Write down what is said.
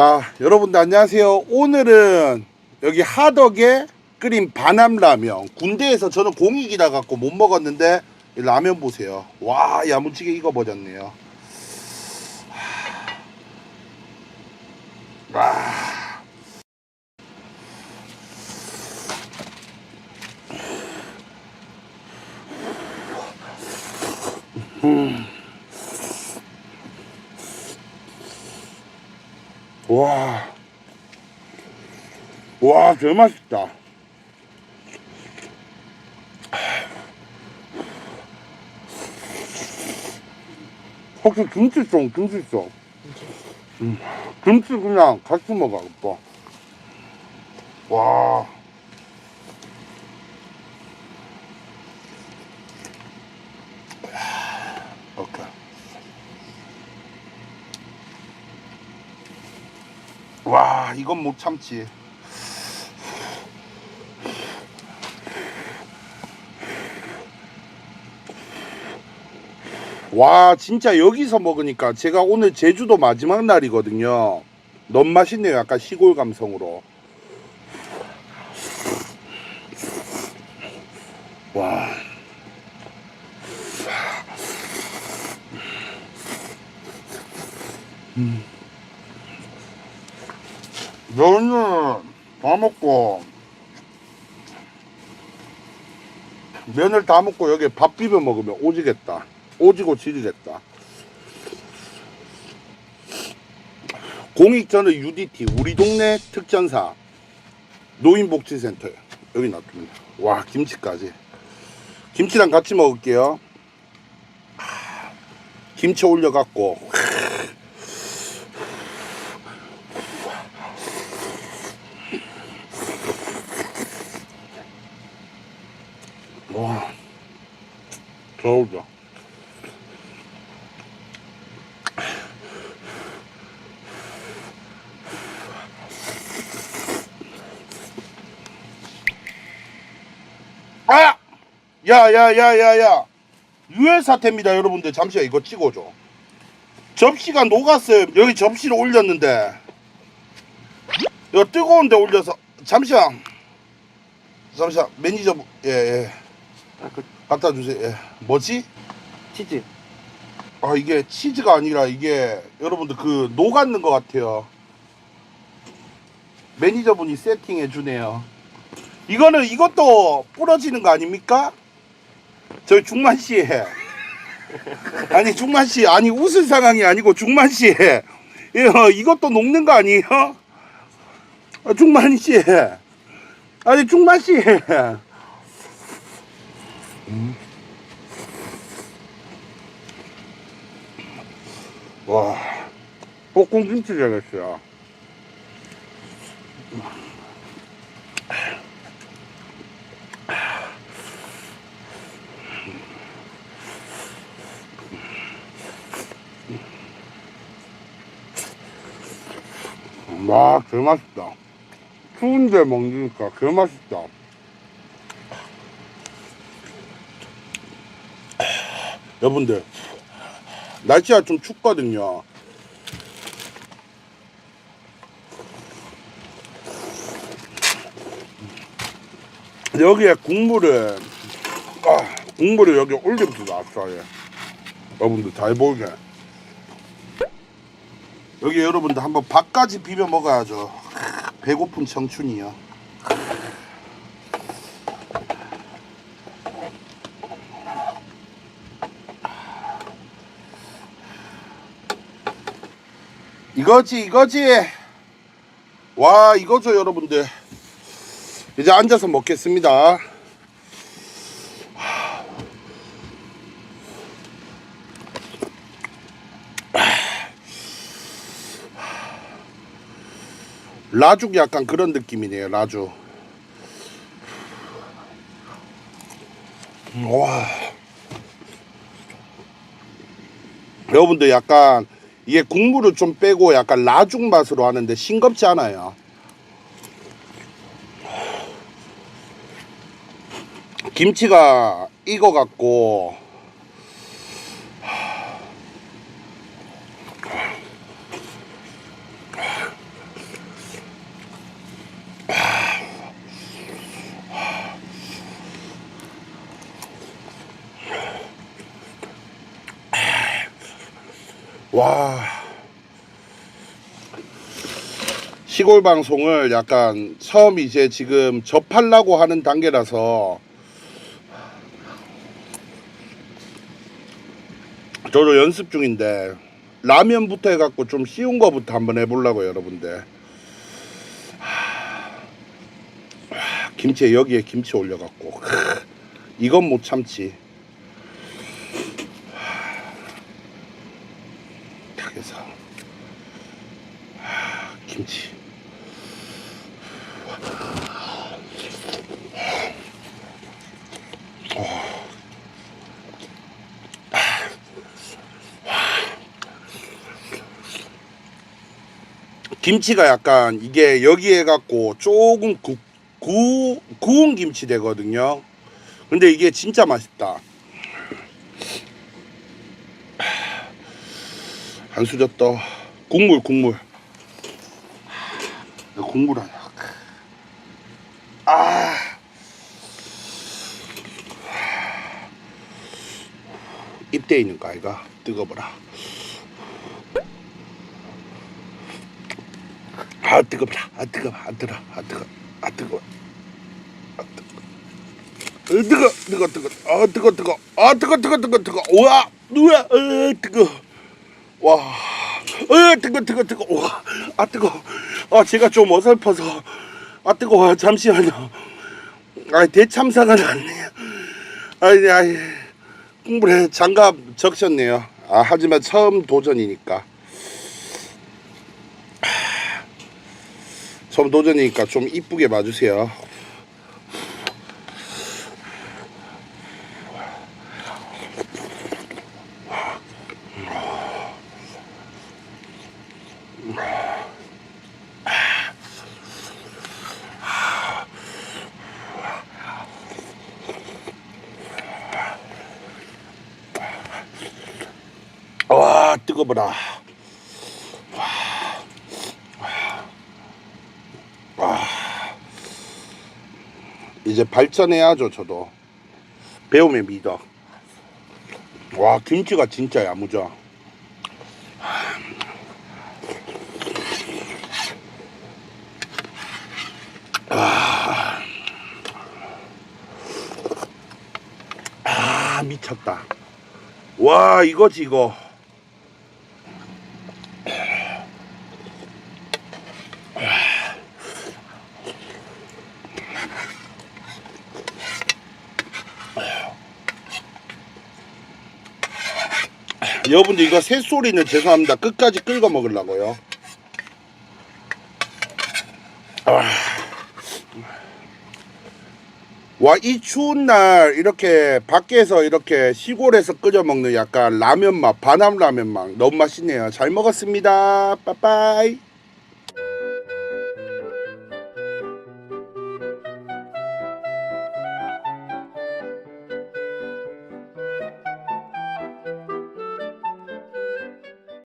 자, 여러분들 안녕하세요. 오늘은 여기 하덕에 끓인 반함라면. 군대에서 저는 공익이라 갖고 못 먹었는데 이 라면 보세요. 와, 야무지게 익어버렸네요. 와. 와. 와, 제일 맛있다. 혹시 김치 좀, 김치 좀. 음, 김치 그냥 같이 먹어, 오빠. 와. 와, 이건 못 참지. 와, 진짜 여기서 먹으니까 제가 오늘 제주도 마지막 날이거든요. 너무 맛있네요. 약간 시골 감성으로. 와. 면은 다 먹고 면을 다 먹고 여기 밥 비벼 먹으면 오지겠다. 오지고 지리겠다. 공익전의 UDT 우리 동네 특전사 노인복지센터. 여기 놔둡니다. 와 김치까지. 김치랑 같이 먹을게요. 하, 김치 올려갖고 와, 겨울다. 아! 야, 야, 야, 야, 야. 유해 사태입니다, 여러분들. 잠시만 이거 찍어줘. 접시가 녹았어요. 여기 접시를 올렸는데. 이거 뜨거운데 올려서. 잠시만. 잠시만. 매니저, 예, 예. 갖다 주세요. 예. 뭐지? 치즈. 아 이게 치즈가 아니라 이게 여러분들 그 녹았는 것 같아요. 매니저분이 세팅해 주네요. 이거는 이것도 부러지는 거 아닙니까? 저희 중만 씨. 아니 중만 씨 아니 웃을 상황이 아니고 중만 씨. 예, 어, 이것도 녹는 거 아니에요? 아, 중만 씨. 아니 중만 씨. 와, 볶음 김치 되겠어요. 와, 개 맛있다. 추운데 먹으니까 개 맛있다. 여러분들, 날씨가 좀 춥거든요. 여기에 국물을 아, 국물을 여기 올리면서 놨어요. 여러분들 잘 보게. 여기 여러분들 한번 밥까지 비벼 먹어야죠. 배고픈 청춘이요. 이거지 이거지. 와 이거죠 여러분들. 이제 앉아서 먹겠습니다. 라죽 약간 그런 느낌이네요 라죽. 와. 여러분들 약간 이게 국물을 좀 빼고 약간 라죽 맛으로 하는데 싱겁지 않아요. 김치가 익어갖고 와. 시골 방송을 약간 처음 이제 지금 접하려고 하는 단계라서 저도 연습 중인데 라면부터 해갖고 좀 쉬운 거부터 한번 해보려고 여러분들 김치에 여기에 김치 올려갖고 크, 이건 못 참지 딱 해서 하, 김치 김치가 약간 이게 여기에 갖고 조금 구, 구, 구운 김치 되거든요. 근데 이게 진짜 맛있다. 한수저 떠. 국물, 국물. 국물 하나. 아. 입대 있는 거 아이가? 뜨거워라. 아 뜨겁다 아 뜨거워 아 뜨거 아 뜨거 아 뜨거 아 뜨거 으, 뜨거 뜨거 뜨거 아 뜨거 뜨거 아 뜨거 뜨거 뜨거 뜨거 우와 우와 으 뜨거 와 으 뜨거 뜨거 뜨거. 우와. 아 뜨거. 아 제가 좀 어설퍼서. 아 뜨거워 잠시만요. 아 대참사가 났네요. 아니 아니 국물에 장갑 적셨네요. 아 하지만 처음 도전이니까. 처음 도전이니까 좀 이쁘게 봐주세요. 와 뜨거워라. 이제 발전해야죠 저도. 배움의 미덕. 와 김치가 진짜 야무져 아, 아 미쳤다. 와 이거지 이거 여러분들 이거 새소리는 죄송합니다. 끝까지 끓여 먹으려고요. 와 이 추운 날 이렇게 밖에서 이렇게 시골에서 끓여 먹는 약간 라면 맛 반함 라면 맛 너무 맛있네요. 잘 먹었습니다. 빠빠이